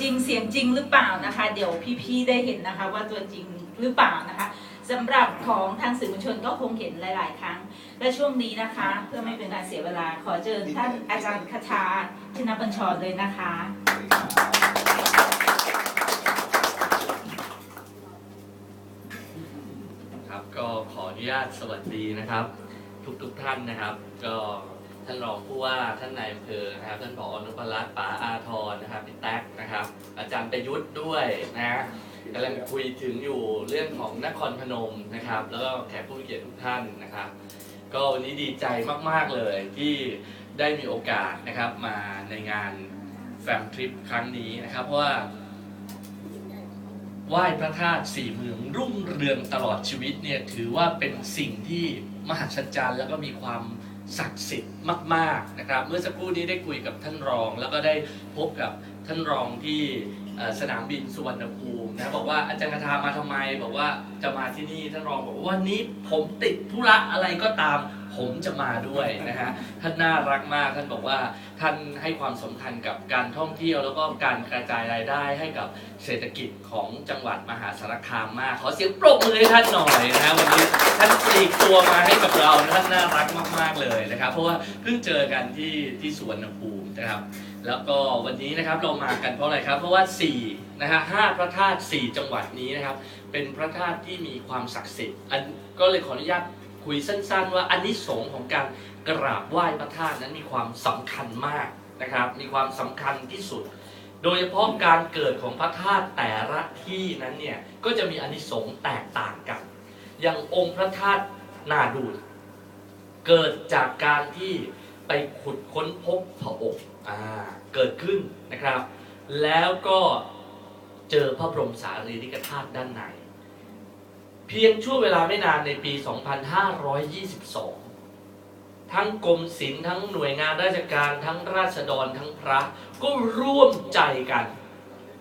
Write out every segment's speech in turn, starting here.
จริงเสียงจริงหรือเปล่านะคะ เดี๋ยวพี่ๆได้เห็นนะคะ ว่าตัวจริงหรือเปล่านะคะสำหรับของทางสื่อมวลชนก็คงเห็นหลาย ๆ ครั้ง และช่วงนี้นะคะ เพื่อไม่เป็นการเสียเวลาขอเชิญท่านอาจารย์คชาชินบัญชรเลยนะคะ ครับก็ขออนุญาตสวัสดีนะครับ ทุกทุกๆท่านนะครับ ก็ ท่านรองผู้ว่าท่านนายอำเภอนะครับท่านผออนุพรัตน์ป๋าอาทรนะครับพี่แท็กนะครับ อาจารย์ประยุทธ์ด้วยนะฮะกำลังคุยถึงอยู่เรื่องของนครพนมนะครับ แล้วก็แขกผู้มีเกียรติทุกท่านนะครับ ก็วันนี้ดีใจมาก ๆ เลยที่ได้มีโอกาสนะครับมาในงานแฟมทริปครั้งนี้นะครับ เพราะว่าไหว้พระธาตุสี่เมืองรุ่งเรืองตลอดชีวิตเนี่ยถือว่าเป็นสิ่งที่มหัศจรรย์แล้วก็มีความ ศักดิ์สิทธิ์มาก ๆนะครับ เมื่อสักครู่นี้ได้คุยกับท่านรอง แล้วก็ได้พบกับ ท่านรองที่สนามบินสุวรรณภูมินะบอกว่าอาจารย์คาทามาทำไม บอกว่าจะมาที่นี่ท่านรองบอกว่าวันนี้ผมติดธุระอะไรก็ตาม ผมจะมาด้วยนะฮะท่านน่ารักมากท่านบอกว่าท่านให้ความสำคัญกับการท่องเที่ยวแล้วก็การกระจายรายได้ให้กับเศรษฐกิจของจังหวัดมหาสารคามมาก ขอเสียงปรบมือให้ท่านหน่อยนะฮะวันนี้ท่านปลีกตัวมาให้กับเราท่านน่ารักมาก ๆเลยนะครับ เพราะว่าเพิ่งเจอกันที่ที่สวนภูมินะครับ แล้วก็วันนี้นะครับเรามากันเพราะอะไรครับ เพราะว่า4นะฮะห้าพระธาตุ4จังหวัดนี้นะครับ เป็นพระธาตุที่มีความศักดิ์สิทธิ์อันก็เลยขออนุญาตคุยสั้น ๆ ว่าอันนี้สงของการกราบไหว้พระธาตุนั้นมีความสำคัญมากนะครับ มีความสำคัญที่สุด โดยเฉพาะการเกิดของพระธาตุแต่ละที่นั้นเนี่ยก็จะมีอานิสงส์แตกต่างกัน อย่างองค์พระธาตุนาดูลเกิดจากการที่ไปขุดค้นพบพระอบอ่า เกิดขึ้นนะครับ แล้วก็เจอพระบรมสารีริกธาตุด้านใน เพียงช่วงเวลาไม่นานในปี 2522 ทั้งกรมศิลป์ทั้งหน่วยงานราชการทั้งราษฎรทั้งพระก็ร่วมใจกัน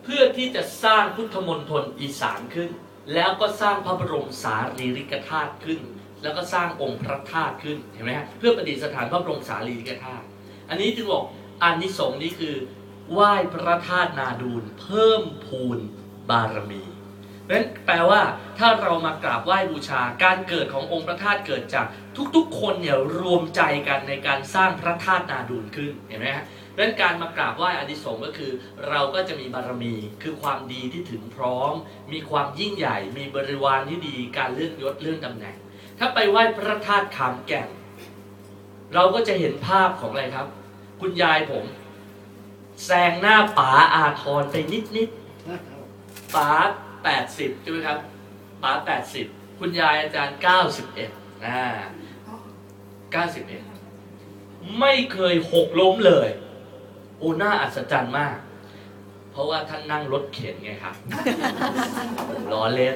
เพื่อที่จะสร้างพุทธมณฑลอีสานขึ้น แล้วก็สร้างพระบรมสารีริกธาตุขึ้น แล้วก็สร้างองค์พระธาตุขึ้นเห็นไหมฮะเพื่อประดิษฐานพระบรมสารีริกธาตุอันนี้จึงบอก อานิสงส์นี้คือไหว้พระธาตุนาดูลเพิ่มพูนบารมีเนั้นแปลว่าถ้าเรามากราบไหว้บูชาการเกิดขององค์พระธาตุเกิดจากทุกๆ คนเนี่ยรวมใจกันในการสร้างพระธาตุนาดูลขึ้นเห็นไหมฮะเราะฉะนั้นการมากราบไหว้อานิสงส์ก็คือ เราก็จะมีบารมีคือความดีที่ถึงพร้อม มีความยิ่งใหญ่ มีบริวารที่ดีการเลื่อนยศเลื่อนตำแหน่ง ถ้าไปไหว้พระธาตุขามแก่นเราก็จะเห็นภาพของอะไรครับ คุณยายผมแซงหน้าป๋าอาทรไปนิดๆป๋าแปดสิบใช่ไหมครับป๋าแปดสิบคุณยายอาจารย์เก้าสิบเอ็ดอ่าเก้าสิบเอ็ดไม่เคยหกล้มเลย โอ้น่าอัศจรรย์มาก เพราะว่าท่านนั่งรถเข็นไงครับล้อเล่น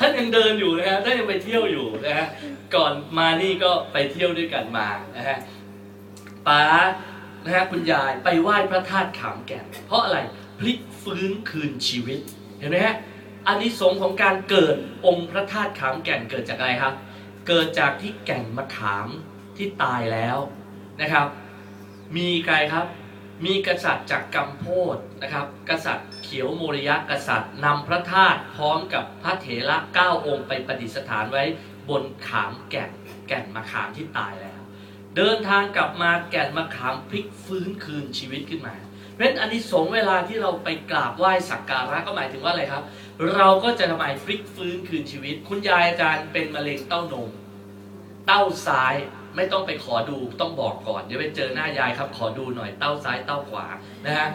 ท่านยังเดินอยู่นะฮะท่านยังไปเที่ยวอยู่นะฮะก่อนมานี่ก็ไปเที่ยวด้วยกันมานะฮะ ป๋านะฮะคุณยายไปไหว้พระธาตุขามแก่น เพราะอะไรพลิกฟื้นคืนชีวิตเห็นไหมฮะอานิสงส์ของการเกิดองค์พระธาตุขามแก่นเกิดจากอะไรครับเกิดจากที่แก่นมะขามที่ตายแล้วนะครับ มีใครครับ มีกษัตริย์จากกัมโพดนะครับ กษัตริย์เขียวโมริยะกษัตริย์นำพระธาตุพร้อมกับพระเถระเก้าองค์ไปประดิษฐานไว้บนขามแก่นแก่นมะขามที่ตายแล้ว เดินทางกลับมาแก่นมะขามพลิกฟื้นคืนชีวิตขึ้นมาเพราะฉะนั้นอันนี้สงเวลาที่เราไปกราบไหว้สักการะก็หมายถึงว่าอะไรครับ เราก็จะทำไมพลิกฟื้นคืนชีวิต คุณยายอาจารย์เป็นมะเร็งเต้านม เต้าซ้ายไม่ต้องไปขอดูต้องบอกก่อนเดี๋ยวไปเจอหน้ายายครับ ขอดูหน่อยเต้าซ้ายเต้าขวานะฮะ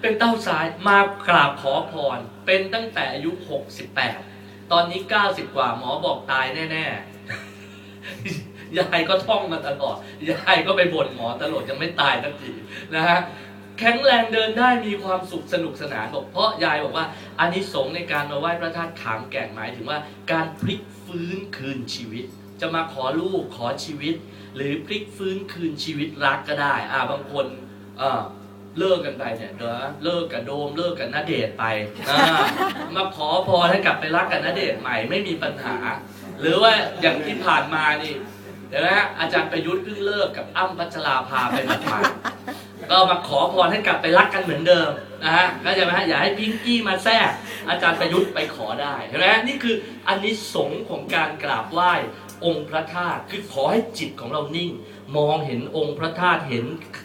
เป็นเต้าซ้ายมากราบขอพรเป็นตั้งแต่อายุ 68 ตอนนี้ 90 กว่าหมอบอกตายแน่ ๆ ยายก็ท่องมาตลอด ยายก็ไปบ่นหมอตลอดยังไม่ตายทันทีนะฮะแข็งแรงเดินได้มีความสุขสนุกสนานบอกเพราะยายบอกว่าอานิสงส์ในการมาไหว้พระธาตุขามแก่นหมายถึงว่าการพลิกฟื้นคืนชีวิต จะมาขอลูกขอชีวิต หรือพลิกฟื้นคืนชีวิตรักก็ได้อ่าบางคนเอ่อเลิกกันไปเนี่ยเดี๋ยวเลิกกับโดมเลิกกับณเดชไปมาขอพรให้กลับไปรักกับณเดชใหม่ไม่มีปัญหา หรือว่าอย่างที่ผ่านมานี่ เดี๋ยวนะอาจารย์ประยุทธ์เพิ่งเลิกกับอ้ำพัชราภาไปหมาดๆก็มาขอพรให้กลับไปรักกันเหมือนเดิมนะฮะก็จะไหมฮะอย่าให้พิงกี้มาแทรกอาจารย์ประยุทธ์ไปขอได้เห็นไหมนี่คืออันนี้สงของการกราบไหว้องค์พระธาตุคือขอให้จิตของเรานิ่ง มองเห็นองค์พระธาตุเห็น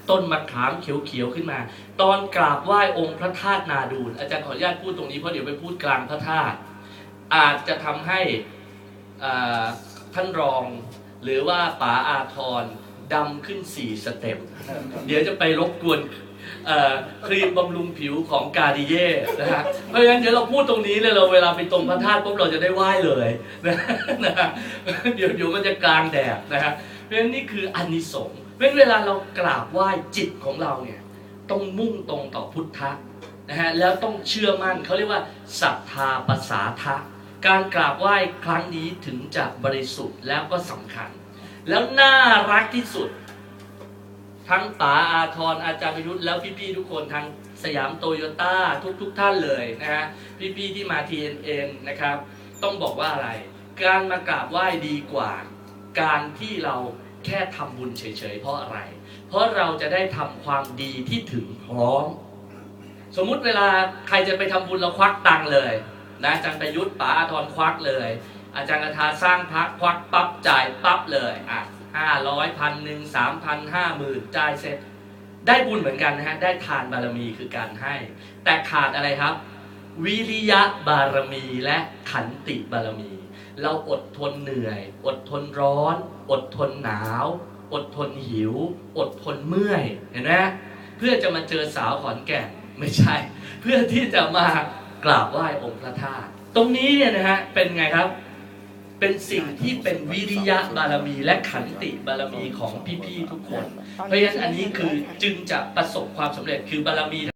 ต้นมะขามเขียวๆขึ้นมา ตอนกราบไหว้องค์พระธาตุนาดูลอาจารย์ขออนุญาตพูดตรงนี้เพราะเดี๋ยวไปพูดกลางพระธาตุอาจจะทำให้ท่านรอง หรือว่าป๋าอาทรดำขึ้นสี่สเต็ป เดี๋ยวจะไปรบกวนครีมบำรุงผิวของกาดิเย่นะฮะ เพราะฉะนั้นเดี๋ยวเราพูดตรงนี้เลยเราเวลาไปตรงพระธาตุปุ๊บเราจะได้ไหว้เลยนะนะฮะเดี๋ยวเดี๋ยวมันจะกลางแดดนะฮะ เพราะฉะนั้นนี่คืออานิสงส์เพราะฉะนั้นเวลาเรากราบไหว้จิตของเราเนี่ยต้องมุ่งตรงต่อพุทธะนะฮะแล้วต้องเชื่อมั่นเขาเรียกว่าศรัทธาภาษาทะ การกราบไหว้ครั้งนี้ถึงจะบริสุทธิ์แล้วก็สำคัญ แล้วน่ารักที่สุด ทั้งป๋าอาทรอาจารย์ประยุทธ์แล้วพี่ๆทุกคนทางสยามโตโยต้าทุกๆทท่านเลยนะฮะพี่ๆที่มา TNN นะครับ ต้องบอกว่าอะไร การมากราบไหว้ดีกว่า การที่เราแค่ทำบุญเฉยๆเพราะอะไร เพราะเราจะได้ทำความดีที่ถึงพร้อม สมมุติเวลาใครจะไปทำบุญเราควักตังค์เลย นะอาจารย์ประยุทธ์ป๋าอาทรควักเลย อาจารย์กระทาสร้างพระควักปั๊บจ่ายปั๊บเลยอะห้าร้อยพันหนึ่งสามพันห้าหมื่นจ่ายเสร็จ ได้บุญเหมือนกันนะฮะได้ทานบารมีคือการให้ แต่ขาดอะไรครับ วิริยะบารมีและขันติบารมี เราอดทนเหนื่อย อดทนร้อน อดทนหนาว อดทนหิว อดทนเมื่อยเห็นไหมเพื่อจะมาเจอสาวขอนแก่นไม่ใช่ เพื่อที่จะมา กราบไหว้องค์พระธาตุตรงนี้เนี่ยนะฮะเป็นไงครับ เป็นสิ่งที่เป็นวิริยะบารมีและขันติบารมีของพี่ๆทุกคน เพราะฉะนั้นอันนี้คือจึงจะประสบความสำเร็จคือบารมี